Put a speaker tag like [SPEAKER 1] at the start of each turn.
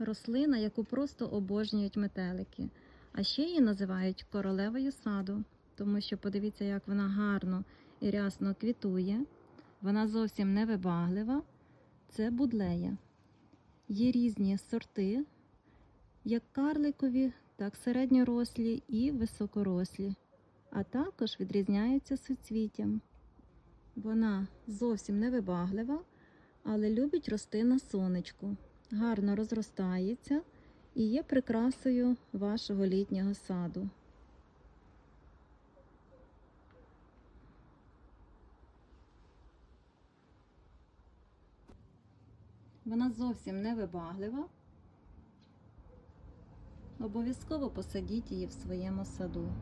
[SPEAKER 1] рослина, яку просто обожнюють метелики. А ще її називають королевою саду, тому що подивіться, як вона гарно і рясно квітує. Вона зовсім не вибаглива. Це будлея. Є різні сорти, як карликові, так середньорослі і високорослі, а також відрізняються суцвіттям. Вона зовсім не вибаглива, але любить рости на сонечку, гарно розростається і є прикрасою вашого літнього саду. Вона зовсім не вибаглива. Обов'язково посадіть її в своєму саду.